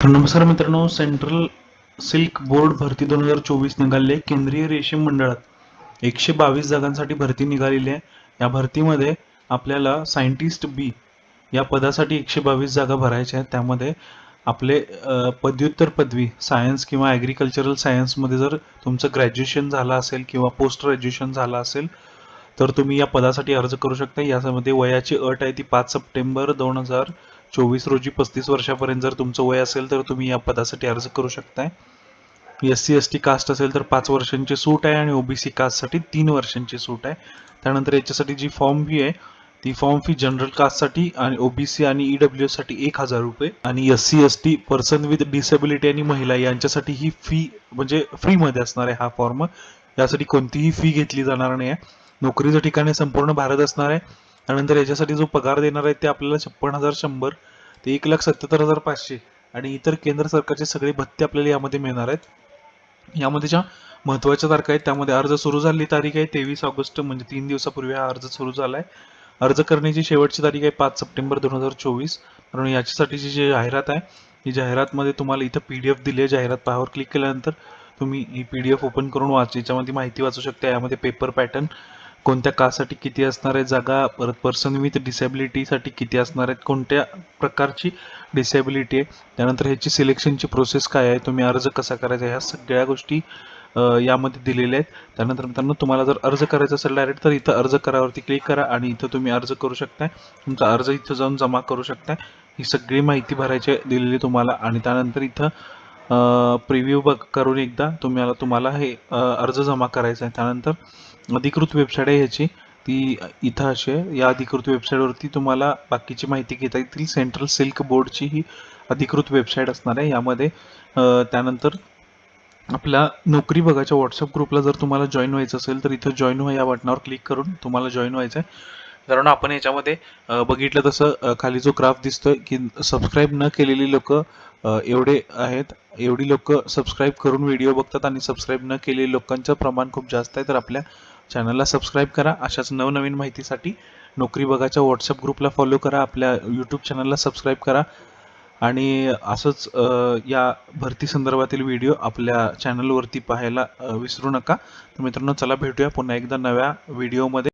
तर नमस्कार मित्रांनो सेंट्रल सिल्क बोर्ड भरती दोन हजार चोवीस निघाली आहे. केंद्रीय रेशीम मंडळात एकशे बावीस जागांसाठी भरती निघालेली आहे. या भरतीमध्ये आपल्याला सायंटिस्ट बी या पदासाठी एकशे बावीस जागा भरायच्या आहेत. त्यामध्ये आपले पदव्युत्तर पदवी सायन्स किंवा ॲग्रिकल्चरल सायन्समध्ये जर तुमचं ग्रॅज्युएशन झालं असेल किंवा पोस्ट ग्रॅज्युएशन झालं असेल तर तुम्ही या पदासाठी अर्ज करू शकता. यामध्ये वयाची अट आहे ती पाच सप्टेंबर दोन हजार चोवीस रोजी पस्तीस वर्षापर्यंत जर तुमचं वय असेल तर तुम्ही या पदासाठी अर्ज करू शकताय. S C S T caste असेल तर पाच वर्षांची सूट आहे आणि ओबीसी कास्टसाठी तीन वर्षांची सूट आहे. त्यानंतर याच्यासाठी जी फॉर्म फी आहे ती फॉर्म फी जनरल कास्टसाठी आणि ओबीसी आणि ईडब्ल्यू डब्ल्यू साठी एक हजार रुपये. आणि S C S T person with disability आणि महिला यांच्यासाठी ही फी म्हणजे फ्रीमध्ये असणार आहे हा फॉर्म यासाठी कोणतीही फी घेतली जाणार नाही आहे. नोकरीचं ठिकाण संपूर्ण भारत असणार आहे. त्यानंतर याच्यासाठी जो पगार देणार आहे ते आपल्याला छप्पन हजार शंभर ते एक लाख सत्याहत्तर हजार पाचशे आणि इतर केंद्र सरकारचे सगळे भत्ते आपल्याला यामध्ये मिळणार आहेत. यामध्ये ज्या महत्त्वाच्या तारखा आहेत त्यामध्ये अर्ज सुरू झालेली तारीख आहे तेवीस ऑगस्ट म्हणजे तीन दिवसापूर्वी हा अर्ज सुरू झाला आहे अर्ज करण्याची शेवटची तारीख आहे पाच सप्टेंबर दोन हजार चोवीस. कारण याच्यासाठीची जी जाहिरात आहे ही जाहिरातमध्ये तुम्हाला इथं पी डी एफ दिली आहे जाहिरात पाहावर क्लिक केल्यानंतर तुम्ही ही पी डी एफ ओपन करून वाच याच्यामध्ये माहिती वाचू शकता यामध्ये पेपर पॅटर्न कोणत्या कासाठी किती असणार आहे जागा परत पर्सन विथ डिसेबिलिटीसाठी किती असणार आहेत कोणत्या प्रकारची डिसेबिलिटी आहे त्यानंतर ह्याची सिलेक्शनची प्रोसेस काय आहे तुम्ही अर्ज कसा करायचा ह्या सगळ्या गोष्टी यामध्ये दिलेल्या आहेत. त्यानंतर मित्रांनो तुम्हाला जर अर्ज करायचा असेल डायरेक्ट तर इथं अर्ज करावरती क्लिक करा आणि इथं तुम्ही अर्ज करू शकताय. तुमचा अर्ज इथं जाऊन जमा करू शकताय. ही सगळी माहिती भरायची दिलेली तुम्हाला आणि त्यानंतर इथं प्रिव्ह्यू बघ करून एकदा. तुम्हाला तुम्हाला हे अर्ज जमा करायचा आहे. त्यानंतर अधिकृत वेबसाईट आहे ह्याची. ती इथं अशी आहे. या अधिकृत वेबसाईटवरती तुम्हाला बाकीची माहिती घेता येतील. सेंट्रल सिल्क बोर्डची ही अधिकृत वेबसाईट असणार आहे. यामध्ये त्यानंतर आपल्या नोकरी बघायच्या व्हॉट्सअप ग्रुपला जर तुम्हाला जॉईन व्हायचं असेल तर इथं जॉईन व्हा या बटनावर क्लिक करून तुम्हाला जॉईन व्हायचं आहे. कारण आपण याच्यामध्ये बघितलं तसं खाली जो ग्राफ दिसतोय की सबस्क्राईब न केलेली लोक एवढे आहेत. एवढी लोक सबस्क्राईब करून व्हिडिओ बघतात आणि सबस्क्राईब न केलेली लोकांचं प्रमाण खूप जास्त आहे. तर आपल्या चॅनलला सबस्क्राईब करा. अशाच नवनवीन माहितीसाठी नोकरी बघाच्या व्हॉट्सअप ग्रुपला फॉलो करा. आपल्या यूट्यूब चॅनलला सबस्क्राईब करा. आणि असंच या भरती संदर्भातील व्हिडिओ आपल्या चॅनलवरती पाहायला विसरू नका. तर मित्रांनो चला भेटूया पुन्हा एकदा नव्या व्हिडिओमध्ये